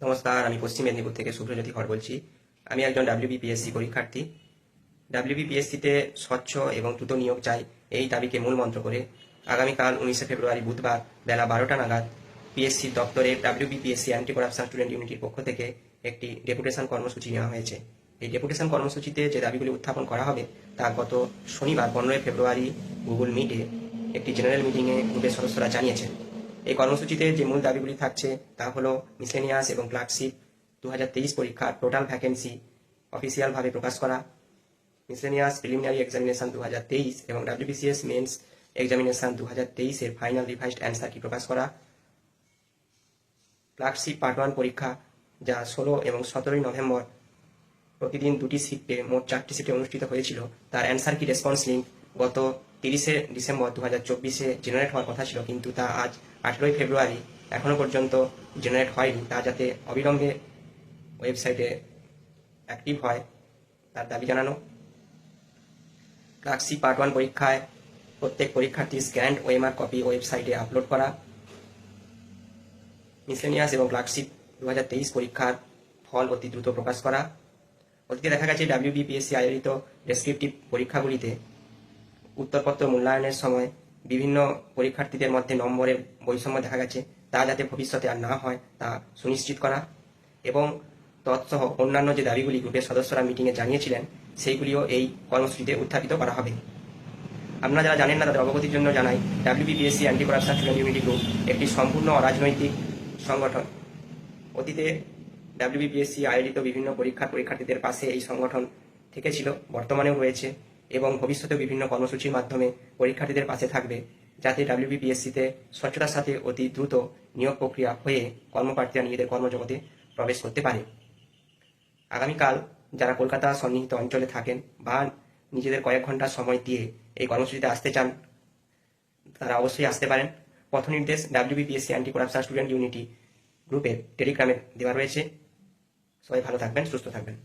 নমস্কার আমি পশ্চিম মেদিনীপুর থেকে শুভ্রজ্যোতি হর বলছি। আমি একজন ডাব্লিউবিপিএসসি পরীক্ষার্থী। ডাব্লিউবিপিএসসিতে স্বচ্ছ এবং দ্রুত নিয়োগ চাই, এই দাবিকে মূল মন্ত্র করে আগামীকাল উনিশে ফেব্রুয়ারি বুধবার বেলা বারোটা নাগাদ পিএসসি দপ্তরে ডাব্লিউবিপিএসসি অ্যান্টি করাপশন স্টুডেন্ট ইউনিটির পক্ষ থেকে একটি ডেপুটেশন কর্মসূচি নেওয়া হয়েছে। এই ডেপুটেশন কর্মসূচিতে যে দাবিগুলি উত্থাপন করা হবে, তা গত শনিবার পনেরোই ফেব্রুয়ারি গুগল মিটে একটি জেনারেল মিটিংয়ে গ্রুপের সদস্যরা জানিয়েছেন। এই কর্মসূচিতে যে মূল দাবিগুলি থাকছে তা হলো মিসেনিয়াস এবং ক্লার্কশিপ দু পরীক্ষার টোটাল ভ্যাকেন্সি অফিসিয়ালভাবে প্রকাশ করা, মিসেনিয়াস প্রিলিমিনারি এক্সামিনেশন দু হাজার তেইশ এবং ডাব্লিউবিসিএস মেন্স এক্সামিনেশন দু এর ফাইনাল রিভাইজড অ্যান্সার কি প্রকাশ করা ক্লার্কশিপ পার্ট ওয়ান পরীক্ষা যা ষোলো এবং সতেরোই নভেম্বর প্রতিদিন দুটি শিফটে মোট চারটি শিফটে অনুষ্ঠিত হয়েছিল, তার অ্যান্সার কি রেসপন্স লিঙ্ক গত তিরিশে ডিসেম্বর দু হাজার চব্বিশে জেনারেট হওয়ার কথা ছিল, কিন্তু তা আজ আঠেরোই ফেব্রুয়ারি এখনও পর্যন্ত জেনারেট হয়নি। তা যাতে অবিলম্বে ওয়েবসাইটে অ্যাক্টিভ হয়, তার দাবি জানানো। ক্লার্কসি পার্ট ওয়ান পরীক্ষায় প্রত্যেক পরীক্ষার্থী স্ক্যান্ড ওএমআর কপি ওয়েবসাইটে আপলোড করা। মিসেনিয়াস এবং ক্লার্কশিপ দু হাজার তেইশ পরীক্ষার ফল অতি দ্রুত প্রকাশ করা। অতীতে দেখা গেছে ডাব্লিউবিপিএসসি আয়োজিত ডেসক্রিপটিভ পরীক্ষাগুলিতে উত্তরপত্র মূল্যায়নের সময় বিভিন্ন পরীক্ষার্থীদের মধ্যে নম্বরে বৈষম্য দেখা গেছে, তা যাতে ভবিষ্যতে আর না হয় তা সুনিশ্চিত করা এবং তৎসহ অন্যান্য যে দাবিগুলি গ্রুপের সদস্যরা মিটিংয়ে জানিয়েছিলেন, সেইগুলিও এই কর্মসূচিতে উত্থাপিত করা হবে। আপনারা যারা জানেন না, তাদের অবগতির জন্য জানাই WBPSC anti corruption student unity group একটি সম্পূর্ণ অরাজনৈতিক সংগঠন। অতীতে ডাব্লিউবিপিএসসি আয়োজিত বিভিন্ন পরীক্ষার পরীক্ষার্থীদের পাশে এই সংগঠন থেকেছিল, বর্তমানেও রয়েছে। এবং ভবিষ্যতে বিভিন্ন কর্মসূচির মাধ্যমে পরীক্ষার্থীদের পাশে থাকবে, যাতে ডাব্লিউবিপিএসসিতে স্বচ্ছতার সাথে অতি দ্রুত নিয়োগ প্রক্রিয়া হয়ে কর্মপ্রার্থীরা নিজেদের কর্মজগতে প্রবেশ করতে পারে। আগামীকাল যারা কলকাতা সন্নিহিত অঞ্চলে থাকেন বা নিজেদের কয়েক ঘণ্টা সময় দিয়ে এই কর্মসূচিতে আসতে চান, তারা অবশ্যই আসতে পারেন। পথ নির্দেশ WBPSC anti corruption student unity গ্রুপের টেলিগ্রামে দেওয়া রয়েছে। সবাই ভালো থাকবেন, সুস্থ থাকবেন।